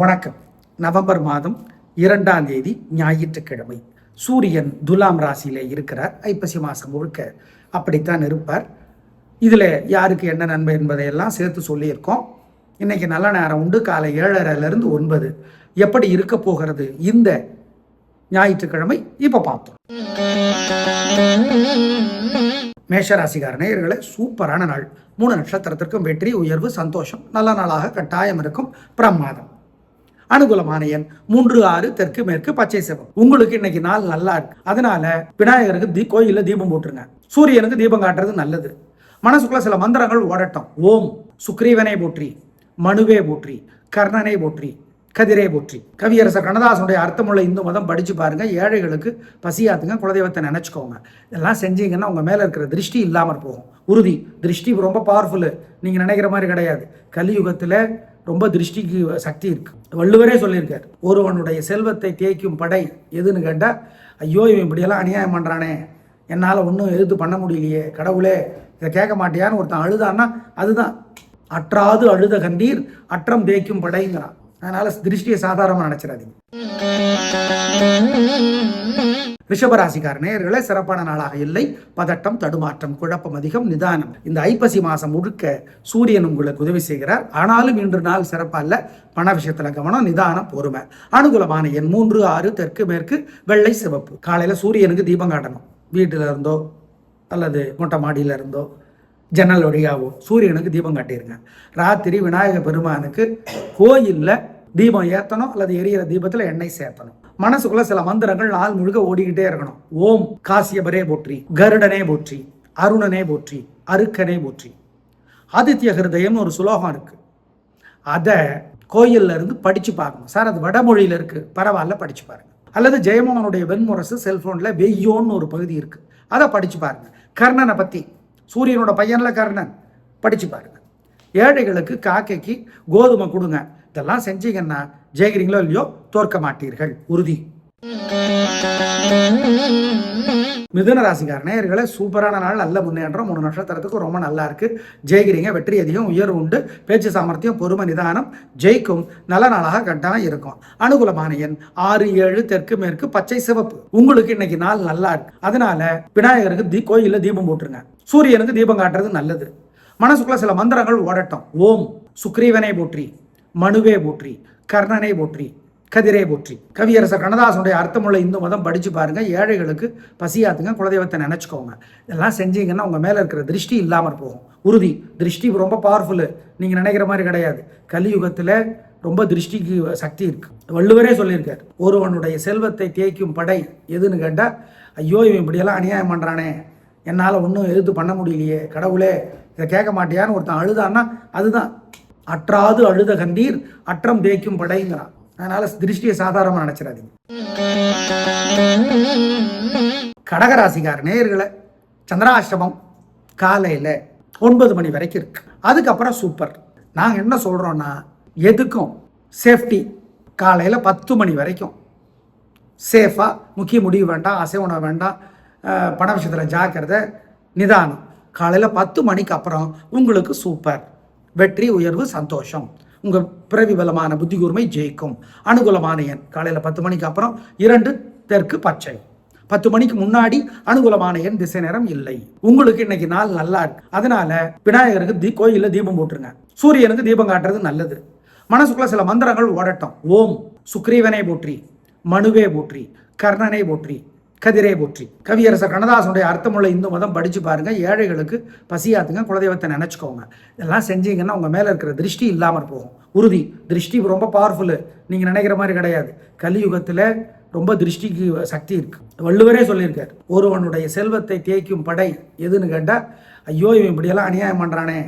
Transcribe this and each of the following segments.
வணக்கம். நவம்பர் மாதம் இரண்டாம் தேதி ஞாயிற்றுக்கிழமை. சூரியன் துலாம் ராசியில இருக்கிறார். ஐப்பசி மாதம் முழுக்க அப்படித்தான் இருப்பார். இதில் யாருக்கு என்ன நன்மை என்பதையெல்லாம் சேர்த்து சொல்லியிருக்கோம். இன்னைக்கு நல்ல நேரம் உண்டு. காலை ஏழரைலேருந்து ஒன்பது. எப்படி இருக்க போகிறது இந்த ஞாயிற்றுக்கிழமை? இப்போ பார்த்தோம் மேஷராசிகார நேயர்களே சூப்பரான நாள். மூணு நட்சத்திரத்திற்கும் வெற்றி உயர்வு சந்தோஷம். நல்ல நாளாக கட்டாயம் இருக்கும் பிரமாதம். அனுகூலமான எண் மூன்று ஆறு தெற்கு மேற்கு பச்சை செவம் உங்களுக்கு இன்னைக்கு நாள் நல்லா இருக்கு. அதனால விநாயகருக்கு தீ கோயிலில் தீபம் போட்டுருங்க. சூரியனுக்கு தீபம் காட்டுறது நல்லது. மனசுக்குள்ள சில மந்திரங்கள் ஓடட்டும். ஓம். சுக்ரீவனை போற்றி மனுவே போற்றி கர்ணனை போற்றி கதிரை போற்றி. கவியரசர் கண்ணதாசனுடைய அர்த்தமுள்ள இந்து மதம் படிச்சு பாருங்க. ஏழைகளுக்கு பசியாத்துங்க குலதெய்வத்தை நினைச்சுக்கோங்க. இதெல்லாம் செஞ்சீங்கன்னா உங்க மேல இருக்கிற திருஷ்டி இல்லாமல் போகும். உறுதி. திருஷ்டி ரொம்ப பவர்ஃபுல்லு நீங்க நினைக்கிற மாதிரி கிடையாது. கலியுகத்துல ரொம்ப திருஷ்டிக்கு சக்தி இருக்கு. வள்ளுவரே சொல்லியிருக்கார் ஒருவனுடைய செல்வத்தை தேய்க்கும் படை எதுன்னு கேட்டால் ஐயோ இவன் இப்படியெல்லாம் அநியாயம் பண்ணுறானே என்னால் ஒன்றும் எதிர்த்து பண்ண முடியலையே கடவுளே இதை கேட்க மாட்டியான்னு ஒருத்தன் அழுதான்னா அதுதான். அற்றாது அழுத கண்டீர் அற்றம் தேய்க்கும் படைங்கிறான். அதனால திருஷ்டியை சாதாரணமாக நினைச்சிடாதீங்க. ரிஷபராசிக்கார நேயர்களே சிறப்பான நாளாக இல்லை. பதட்டம் தடுமாற்றம் குழப்பம் அதிகம் நிதானம். இந்த ஐப்பசி மாசம் முழுக்க சூரியன் உங்களுக்கு உதவி செய்கிறார். ஆனாலும் இன்று நாள் சிறப்பல்ல. பண விஷயத்துல கவனம் நிதானம் பொறுமை. அனுகூலமான எண் மூன்று ஆறு தெற்கு மேற்கு வெள்ளை சிவப்பு. காலையில சூரியனுக்கு தீபம் காட்டணும். வீட்டில இருந்தோ அல்லது மொட்டை மாடியில இருந்தோ ஜன்னல் வழியாகவும் சூரியனுக்கு தீபம் காட்டியிருங்க. ராத்திரி விநாயக பெருமானுக்கு கோயிலில் தீபம் ஏற்றணும் அல்லது எரியிற தீபத்தில் எண்ணெய் சேர்த்தணும். மனசுக்குள்ள சில மந்திரங்கள் நாள் முழுக்க ஓடிக்கிட்டே இருக்கணும். ஓம் காசியபரே போற்றி கருடனே போற்றி அருணனே போற்றி அருக்கனே போற்றி. ஆதித்ய ஹிருதயம்னு ஒரு சுலோகம் இருக்கு. அதை கோயில்ல இருந்து படிச்சு பார்க்கணும். சார் அது வடமொழியில இருக்கு. பரவாயில்ல படிச்சு பாருங்க. அல்லது ஜெயமோகனுடைய வெண்முரசு செல்போன்ல வெய்யோன்னு ஒரு பகுதி இருக்கு. அதை படிச்சு பாருங்க. கர்ணனை பத்தி. சூரியனோட பையனில் கர்ணன் படித்து பாருங்க. ஏழைகளுக்கு காக்கைக்கு கோதுமை கொடுங்க. இதெல்லாம் செஞ்சீங்கன்னா ஜெயிக்கிறீங்களோ இல்லையோ தோற்க மாட்டீர்கள். உறுதி. மிதுன ராசிக்கார நேயர்களே சூப்பரான நாள் நல்ல முன்னேற்றம் மூணு நட்சத்திரத்துக்கு ரொம்ப நல்லா இருக்கு. ஜெயிக்கிறீங்க வெற்றி அதிகம் உயர்வு உண்டு. பேச்சு சாமர்த்தியம் பொறுமை நிதானம் ஜெயிக்கும். நல்ல நாளாக கட்டாயம் இருக்கும். அனுகூலமான எண் ஆறு ஏழு தெற்கு மேற்கு பச்சை சிவப்பு. உங்களுக்கு இன்னைக்கு நாள் நல்லா இருக்கு. அதனால விநாயகருக்கு தீ கோயிலில் தீபம் போட்டுருங்க. சூரியனுக்கு தீபம் காட்டுறது நல்லது. மனசுக்குள்ள சில மந்திரங்கள் ஓடட்டும். ஓம். சுக்ரீவனை போற்றி. மனுவே போற்றி. கர்ணனை போற்றி. கதிரை போற்றி. கவியரசர் கண்ணதாசனுடைய அர்த்தமுள்ள இந்து மதம் படித்து பாருங்கள் ஏழைகளுக்கு பசியாத்துங்க குலதெய்வத்தை நினச்சிக்கோங்க. இதெல்லாம் செஞ்சீங்கன்னா உங்கள் மேலே இருக்கிற திருஷ்டி இல்லாமல் போகும். உறுதி. திருஷ்டி ரொம்ப பவர்ஃபுல்லு நீங்கள் நினைக்கிற மாதிரி கிடையாது. கலியுகத்தில் ரொம்ப திருஷ்டிக்கு சக்தி இருக்கு. வள்ளுவரே சொல்லியிருக்கார். ஒருவனுடைய செல்வத்தை தேய்க்கும் படை எதுன்னு கேட்டால் ஐயோ இவன் இப்படியெல்லாம் அநியாயம் பண்ணுறானே என்னால் ஒன்றும் எதிர்த்து பண்ண முடியலையே. கடவுளே இதை கேட்க மாட்டியான்னு ஒருத்தன் அழுதான்னா அதுதான். அற்றாது அழுத கண்டீர் அற்றம் தேய்க்கும் படைங்கிறான். அதனால திருஷ்டியை சாதாரணமாக நினைச்சிடாதீங்க. கடகராசிக்கார நேயர்களை சந்திராஷ்டமம் காலையில் ஒன்பது மணி வரைக்கும் இருக்கு. அதுக்கப்புறம் சூப்பர். நாங்கள் என்ன சொல்கிறோன்னா எதுக்கும் சேஃப்டி. காலையில் பத்து மணி வரைக்கும். சேஃபாக முக்கிய முடிவு வேண்டாம் அசைவனம் வேண்டாம் பண விஷயத்தில் ஜாக்கிரதை நிதானம். காலையில் பத்து மணிக்கு அப்புறம் உங்களுக்கு சூப்பர். வெற்றி உயர்வு சந்தோஷம். உங்கள் பிறவி பலமான புத்தி கூர்மை ஜெயிக்கும். அனுகூலமான எண். காலையில் பத்து மணிக்கு அப்புறம் இரண்டு தெற்கு பச்சை. பத்து மணிக்கு முன்னாடி அனுகூலமான எண் திசை நேரம் இல்லை. உங்களுக்கு இன்னைக்கு நாள் நல்லா இருக்கு. அதனால விநாயகருக்கு தீ கோயிலில் தீபம் போட்டுருங்க. சூரியனுக்கு தீபம் காட்டுறது நல்லது. மனசுக்குள்ள சில மந்திரங்கள் ஓடட்டும். ஓம். சுக்ரீவனை போற்றி. மனுவே போற்றி. கர்ணனை போற்றி. கதிரை போற்றி. கவியரசர் கண்ணதாசனுடைய அர்த்தமுள்ள இந்து மதம் படித்து பாருங்கள் ஏழைகளுக்கு பசியாத்துங்க குலதெய்வத்தை நினச்சிக்கோங்க. இதெல்லாம் செஞ்சீங்கன்னா உங்கள் மேலே இருக்கிற திருஷ்டி இல்லாமல் போகும். உறுதி. திருஷ்டி ரொம்ப பவர்ஃபுல்லு நீங்கள் நினைக்கிற மாதிரி கிடையாது. கலியுகத்தில் ரொம்ப திருஷ்டிக்கு சக்தி இருக்கு. வள்ளுவரே சொல்லியிருக்கார் ஒருவனுடைய செல்வத்தை தேய்க்கும் படை எதுன்னு கேட்டால் ஐயோ இவன் இப்படியெல்லாம் அநியாயம் பண்ணுறானே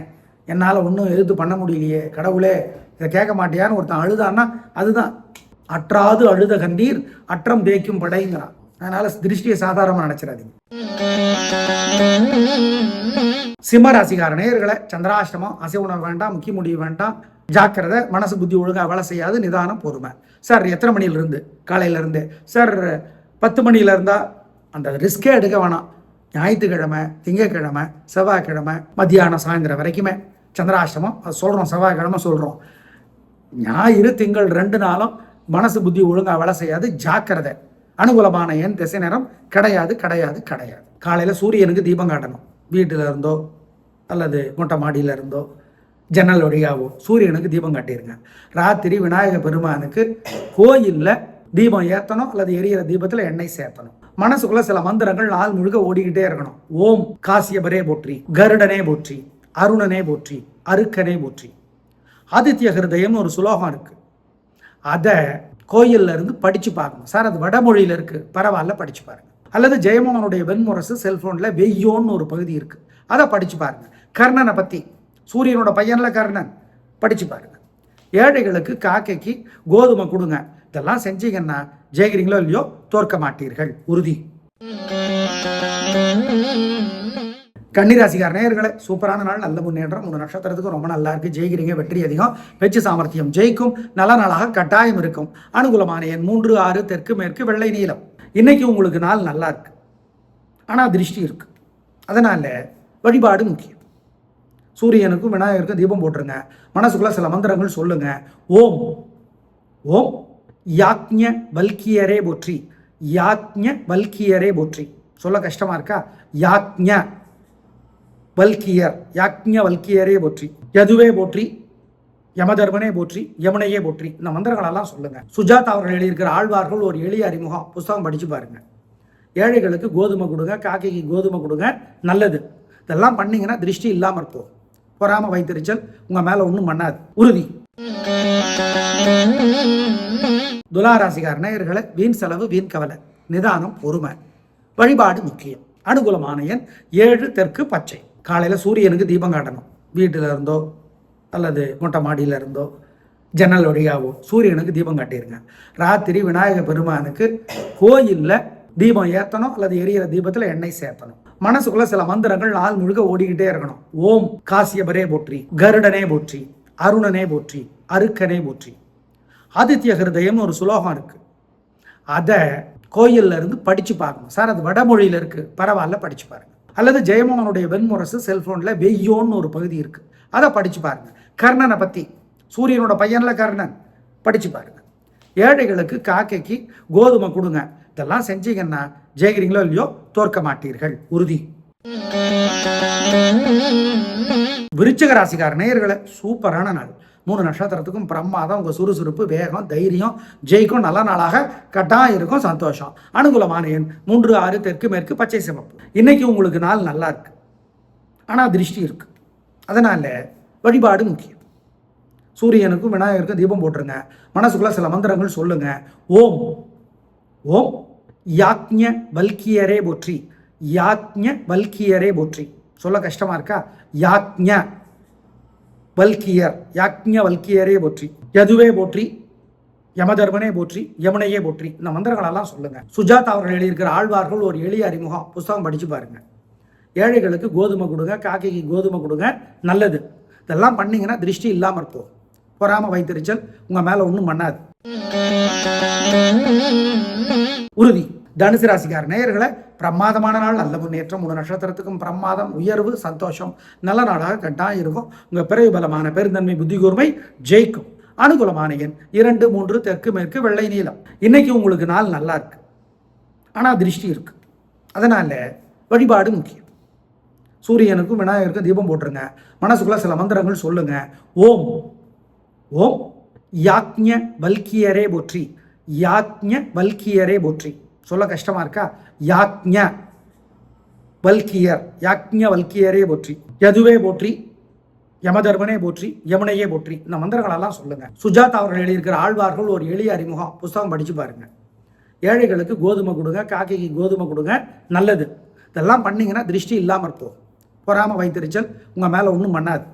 என்னால் ஒன்றும் எதிர்த்து பண்ண முடியலையே கடவுளே. இதை கேட்க மாட்டியான்னு ஒருத்தன் அழுதான்னா அதுதான். அற்றாது அழுத கண்டீர் அற்றம் தேய்க்கும் படைங்கிறான். அதனால திருஷ்டியை சாதாரணமாக நினைச்சிடாதீங்க. சிம்ம ராசிக்கார நேயர்களை சந்திராஷ்டமம் அசை உணவு வேண்டாம் முக்கிய முடிவு வேண்டாம். ஜாக்கிரதை மனசு புத்தி ஒழுங்காக வேலை செய்யாது நிதானம் பொறுமை. சார் எத்தனை மணியில இருந்து காலையில இருந்து சார் பத்து மணியில இருந்தா அந்த ரிஸ்கே எடுக்க வேணாம். ஞாயிற்றுக்கிழமை திங்கக்கிழமை செவ்வாய்க்கிழமை மத்தியானம் சாயந்தரம் வரைக்குமே. சந்திராஷ்டமம் அது சொல்கிறோம் செவ்வாய்க்கிழமை சொல்கிறோம் ஞாயிறு திங்கள் ரெண்டு நாளும் மனசு புத்தி ஒழுங்கா வேலை செய்யாது ஜாக்கிரதை. அனுகூலமான எண் திசை நேரம் கிடையாது கிடையாது கிடையாது. காலையில் சூரியனுக்கு தீபம் காட்டணும். வீட்டில் இருந்தோ அல்லது மொட்டை மாடியில இருந்தோ ஜன்னல் வழியாவோ சூரியனுக்கு தீபம் காட்டிடுங்க ராத்திரி விநாயக பெருமானுக்கு கோயிலில் தீபம் ஏற்றணும் அல்லது எரியிற தீபத்தில் எண்ணெய் சேர்த்தணும். மனசுக்குள்ள சில மந்திரங்கள் நாள் முழுக்க ஓடிக்கிட்டே இருக்கணும். ஓம் காசியபரே போற்றி கருடனே போற்றி அருணனே போற்றி அருக்கனே போற்றி. ஆதித்ய ஹிருதயம்னு ஒரு சுலோகம் இருக்கு. அதை கோயில்ல இருந்து படிச்சு பார்க்கணும். சார் அது வடமொழியில இருக்கு. பரவாயில்ல படிச்சு பாருங்க. அல்லது ஜெயமோகனுடைய வெண்முரசு செல்போன்ல வெய்யோன்னு ஒரு பகுதி இருக்கு. அதை படிச்சு பாருங்க. கர்ணனை பத்தி. சூரியனோட பையன்ல கர்ணன். படிச்சு பாருங்க. ஏழைகளுக்கு காக்கைக்கு கோதுமை கொடுங்க. இதெல்லாம் செஞ்சீங்கன்னா ஜெயிக்கிறீங்களோ இல்லையோ தோற்க மாட்டீர்கள். உறுதி. கன்னிராசிக்கார நேயர்களை சூப்பரான நாள் நல்ல முன்னேற்றம் உங்கள் நட்சத்திரத்துக்கு ரொம்ப நல்லா இருக்குது ஜெயிக்கிறீங்க வெற்றி அதிகம். வெற்றி சாமர்த்தியம் ஜெயிக்கும். நல்ல நாளாக கட்டாயம் இருக்கும். அனுகூலமான எண் மூன்று ஆறு தெற்கு மேற்கு வெள்ளை நீளம் இன்றைக்கி உங்களுக்கு நாள் நல்லா இருக்கு. ஆனால் திருஷ்டி இருக்கு. அதனால் வழிபாடு முக்கியம். சூரியனுக்கும் விநாயகருக்கும் தீபம் போட்டுருங்க. மனசுக்குள்ள சில மந்திரங்கள் சொல்லுங்க. ஓம். ஓம். யாக்ஞ வல்கியரே போற்றி. யாக்ஞ வல்கியரே போற்றி. சொல்ல கஷ்டமா இருக்கா? யாக்ஞ. வல்கியர் யாக்ஞ வல்கியரே போற்றி யதுவே போற்றி யமதர்மனே போற்றி யமுனையே போற்றி. இந்த மந்திரங்களெல்லாம் சொல்லுங்க. சுஜாதா அவர்கள் எழுதியிருக்கிற ஆழ்வார்கள் ஒரு எளிய அறிமுகம். புஸ்தகம் படிச்சு பாருங்க. ஏழைகளுக்கு கோதுமை கொடுங்க காக்கைக்கு கோதுமை கொடுங்க நல்லது. இதெல்லாம் பண்ணீங்கன்னா திருஷ்டி இல்லாமல் இருப்போம் பொறாம வைத்தறிச்சல் உங்க மேல ஒன்றும் பண்ணாது. உறுதி. துலாராசிகார நேயர்களை வீண் செலவு வீண் கவலை நிதானம் பொறுமை. வழிபாடு முக்கியம். அனுகூலமான எண் ஏழு தெற்கு பச்சை. காலையில் சூரியனுக்கு தீபம் காட்டணும். வீட்டில் இருந்தோ அல்லது மொட்டை மாடியில இருந்தோ ஜன்னல் வழியாகவோ சூரியனுக்கு தீபம் காட்டிடுங்க ராத்திரி விநாயக பெருமானுக்கு கோயிலில் தீபம் ஏற்றணும் அல்லது எரியிற தீபத்தில் எண்ணெய் சேர்த்தணும். மனசுக்குள்ள சில மந்திரங்கள் நாள் முழுக்க ஓடிக்கிட்டே இருக்கணும். ஓம் காசியபரே போற்றி கருடனே போற்றி அருணனே போற்றி அருக்கனே போற்றி. ஆதித்ய ஹிருதயம்னு ஒரு சுலோகம் இருக்கு. அதை கோயில்ல இருந்து படிச்சு பார்க்கணும். சார் அது வடமொழியில் இருக்கு. பரவாயில்ல படிச்சு பாருங்க. அல்லது ஜெயமோகனுடைய வெண்முரசு செல்போன்ல வெய்யோன்னு ஒரு பகுதி இருக்கு. அதை படிச்சு பாருங்க. கர்ணனை பத்தி. சூரியனோட பையன்ல கர்ணன். படிச்சு பாருங்க. ஏழைகளுக்கு காக்கைக்கு கோதுமை கொடுங்க. இதெல்லாம் செஞ்சீங்கன்னா ஜெயிக்கிறீங்களோ இல்லையோ தோற்க மாட்டீர்கள். உறுதி. விருச்சிக ராசிக்கார நேயர்களை சூப்பரான நாள். மூணு நட்சத்திரத்துக்கும் பிரமாதம் உங்கள் சுறுசுறுப்பு வேகம் தைரியம் ஜெயிக்கும். நல்ல நாளாக கட்டாயம் இருக்கும் சந்தோஷம். அனுகூலமான எண் மூன்று ஆறு தெற்கு மேற்கு பச்சை சிவப்பு. இன்னைக்கு உங்களுக்கு நாள் நல்லா இருக்கு. ஆனால் திருஷ்டி இருக்கு. அதனால வழிபாடு முக்கியம். சூரியனுக்கும் விநாயகருக்கும் தீபம் போட்டுருங்க. மனசுக்குள்ள சில மந்திரங்கள் சொல்லுங்க. ஓம். ஓம். யாக்ஞ வல்கியரே போற்றி. யாக்ஞ வல்கியரே போற்றி. சொல்ல கஷ்டமா இருக்கா? யாக்ஞ. வல்கியர் யாக்ஞ வல்கியரே போற்றி யதுவே போற்றி யமதர்மனே போற்றி யமுனையே போற்றி. இந்த மந்திரங்களெல்லாம் சொல்லுங்க. சுஜாதா அவர்கள் எழுதியிருக்கிற ஆழ்வார்கள் ஒரு எளிய அறிமுகம். புஸ்தகம் படிச்சு பாருங்க. ஏழைகளுக்கு கோதுமை கொடுங்க காக்கைக்கு கோதுமை கொடுங்க நல்லது. இதெல்லாம் பண்ணீங்கன்னா திருஷ்டி இல்லாமல் இருப்போம் பொறாம வைத்தறிச்சல் உங்க மேல ஒன்றும் பண்ணாது. உறுதி. தனுசு ராசிக்கார நேயர்களை பிரமாதமான நாள் நல்ல முன்னேற்றம் மூணு நட்சத்திரத்துக்கும் பிரமாதம் உயர்வு சந்தோஷம். நல்ல நாளாக கட்டாயம் இருக்கும். உங்கள் பிறகு பலமான பெருந்தன்மை புத்தி கூர்மை ஜெயிக்கும். அனுகூலமான எண் இரண்டு மூன்று தெற்கு மேற்கு வெள்ளை நீளம் இன்னைக்கு உங்களுக்கு நாள் நல்லா இருக்கு. ஆனால் திருஷ்டி இருக்கு. அதனால வழிபாடு முக்கியம். சூரியனுக்கும் விநாயகருக்கும் தீபம் போட்டுருங்க. மனசுக்குள்ள சில மந்திரங்கள் சொல்லுங்க. ஓம். ஓம். யாக்ஞ வல்கியரே போற்றி. யாக்ஞ வல்கியரே போற்றி. சொல்ல கஷ்டமா இருக்கா? யாக்ஞ. வல்கியர். யாக்ஞ வல்கியரே போற்றி. யதுவே போற்றி. யமதர்மனே போற்றி. யமுனையே போற்றி. இந்த மந்திரங்களெல்லாம் சொல்லுங்க. சுஜாதா அவர்கள் எழுதியிருக்கிற ஆழ்வார்கள் ஒரு எளிய அறிமுகம். புஸ்தகம் படிச்சு பாருங்க. ஏழைகளுக்கு கோதுமை கொடுங்க காக்கைக்கு கோதுமை கொடுங்க நல்லது. இதெல்லாம் பண்ணீங்கன்னா திருஷ்டி இல்லாமல் இருப்போம். பொறாம வைத்தறிச்சல் உங்க மேல ஒன்றும் பண்ணாது.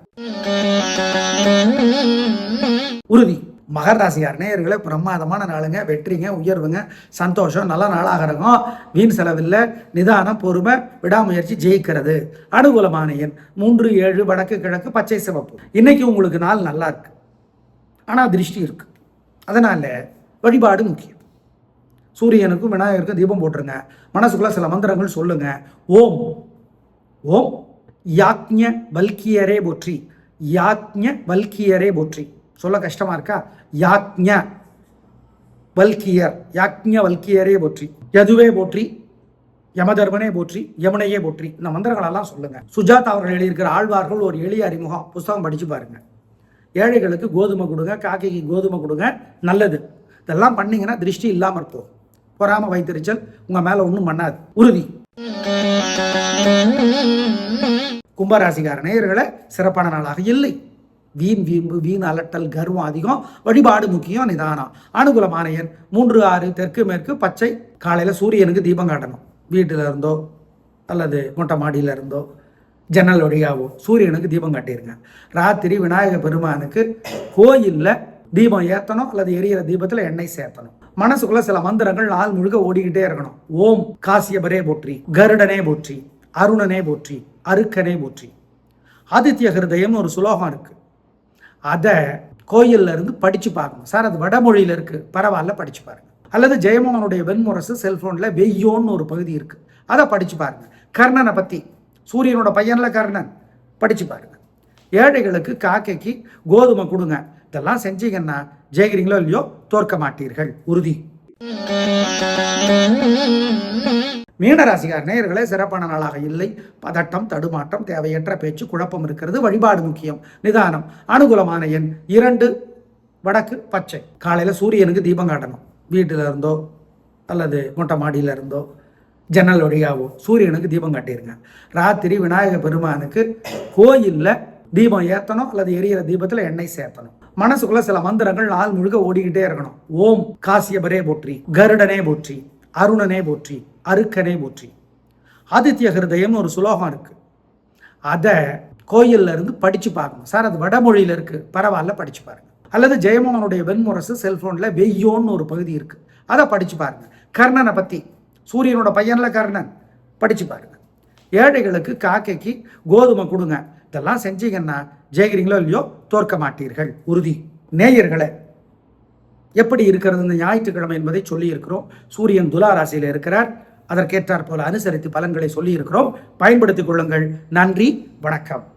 உறுதி. மகர் ராசியார் நேயர்களே பிரமாதமான நாளுங்க. வெற்றிங்க உயர்வுங்க சந்தோஷம். நல்ல நாளாக இருக்கும் வீண் செலவில்லை. நிதானம் பொறுமை விடாமுயற்சி ஜெயிக்கிறது. அனுகூலமான எண் மூன்று ஏழு வடக்கு கிழக்கு பச்சை சிவப்பு. இன்னைக்கு உங்களுக்கு நாள் நல்லா இருக்கு. ஆனால் திருஷ்டி இருக்கு. அதனால வழிபாடு முக்கியம். சூரியனுக்கும் விநாயகருக்கும் தீபம் போட்டுருங்க. மனசுக்குள்ள சில மந்திரங்கள் சொல்லுங்க. ஓம். ஓம். யாக்ஞ வல்கியரே போற்றி. யாக்ஞ வல்கியரே போற்றி. சொல்ல கஷ்டமா இருக்கா? யாக்ஞ வல்கியர். யாக்ஞ வல்கியரே போற்றி. எதுவே போற்றி. யமதர்மனே போற்றி. யமுனையே போற்றி. இந்த மந்திரங்களெல்லாம் சொல்லுங்க. சுஜாதா அவர்கள் எழுதியிருக்கிற ஆழ்வார்கள் ஒரு எளிய அறிமுகம். புஸ்தகம் படிச்சு பாருங்க. ஏழைகளுக்கு கோதுமை கொடுங்க காக்கைக்கு கோதுமை கொடுங்க நல்லது. இதெல்லாம் பண்ணீங்கன்னா திருஷ்டி இல்லாமல் இருப்போம் பொறாம வைத்தறிச்சல் உங்க மேல ஒன்றும் பண்ணாது. உறுதி. கும்பராசிக்கார நேயர்களை சிறப்பான நாளாக இல்லை. வீண் வீம்பு வீண் அலட்டல் கர்வம் அதிகம் வழிபாடு முக்கியம் நிதானம். அனுகூலமான எண் மூன்று ஆறு தெற்கு மேற்கு பச்சை காலையில் சூரியனுக்கு தீபம் காட்டணும். வீட்டில் இருந்தோ அல்லது மொட்டை மாடியில் இருந்தோ ஜன்னல் வழியாவோ சூரியனுக்கு தீபம் காட்டியிருங்க ராத்திரி விநாயக பெருமானுக்கு கோயிலில் தீபம் ஏற்றணும் அல்லது எரியிற தீபத்தில் எண்ணெய் சேர்த்தணும். மனசுக்குள்ள சில மந்திரங்கள் நாள் முழுக்க ஓடிக்கிட்டே இருக்கணும். ஓம் காசியபரே போற்றி கருடனே போற்றி அருணனே போற்றி அருக்கனே போற்றி. ஆதித்ய ஹிருதயம்னு ஒரு சுலோகம் இருக்கு. அதை கோயில்ல இருந்து படிச்சு பார்க்கணும். சார் அது வடமொழியில் இருக்கு. பரவாயில்ல படிச்சு பாருங்க. அல்லது ஜெயமோகனுடைய வெண்முரசு செல்போன்ல வெய்யோன்னு ஒரு பகுதி இருக்கு. அதை படிச்சு பாருங்க. கர்ணனை பத்தி. சூரியனோட பையன்ல கர்ணன். படிச்சு பாருங்க. ஏழைகளுக்கு காக்கைக்கு கோதுமை கொடுங்க. இதெல்லாம் செஞ்சீங்கன்னா ஜெயிக்கிறீங்களோ இல்லையோ தோற்க மாட்டீர்கள். உறுதி. மீனராசிகார் நேயர்களே சிறப்பான நாளாக இல்லை. பதட்டம் தடுமாற்றம் தேவையற்ற பேச்சு குழப்பம் இருக்கிறது வழிபாடு முக்கியம். நிதானம் அனுகூலமான எண் இரண்டு வடக்கு பச்சை. காலையில் சூரியனுக்கு தீபம் காட்டணும். வீட்டில் இருந்தோ அல்லது மொட்டை மாடியில் இருந்தோ ஜன்னல் வழியாவோ சூரியனுக்கு தீபம் காட்டிடுங்க ராத்திரி விநாயகர் பெருமானுக்கு கோயிலில் தீபம் ஏற்றணும் அல்லது எரியிற தீபத்தில் எண்ணெய் சேர்த்தணும். மனசுக்குள்ள சில மந்திரங்கள் நாள் முழுக்க ஓடிக்கிட்டே இருக்கணும். ஓம் காசியபரே போற்றி கருடனே போற்றி அருணனே போற்றி அருக்கனே போற்றி. ஆதித்ய ஹிருதயம்னு ஒரு சுலோகம் இருக்கு. அதை கோயில்ல இருந்து படிச்சு பார்க்கணும். சார் அது வடமொழியில இருக்கு. பரவாயில்ல படிச்சு பாருங்க. அல்லது ஜெயமோகனுடைய வெண்முரசு செல்போன்ல வெய்யோன்னு ஒரு பகுதி இருக்கு. அதை படிச்சு பாருங்க. கர்ணனை பத்தி. சூரியனோட பையன்ல கர்ணன். படிச்சு பாருங்க. ஏழைகளுக்கு காக்கைக்கு கோதுமை கொடுங்க. இதெல்லாம் செஞ்சீங்கன்னா ஜெயிக்கிறீங்களோ இல்லையோ தோற்க மாட்டீர்கள். உறுதி. நேயர்களே எப்படி இருக்கிறது இந்த ஞாயிற்றுக்கிழமை என்பதை சொல்லியிருக்கிறோம். சூரியன் துலா ராசியில் இருக்கிறார். அதற்கேற்றாற் போல அனுசரித்து பலன்களை சொல்லியிருக்கிறோம். பயன்படுத்திக் கொள்ளுங்கள். நன்றி. வணக்கம்.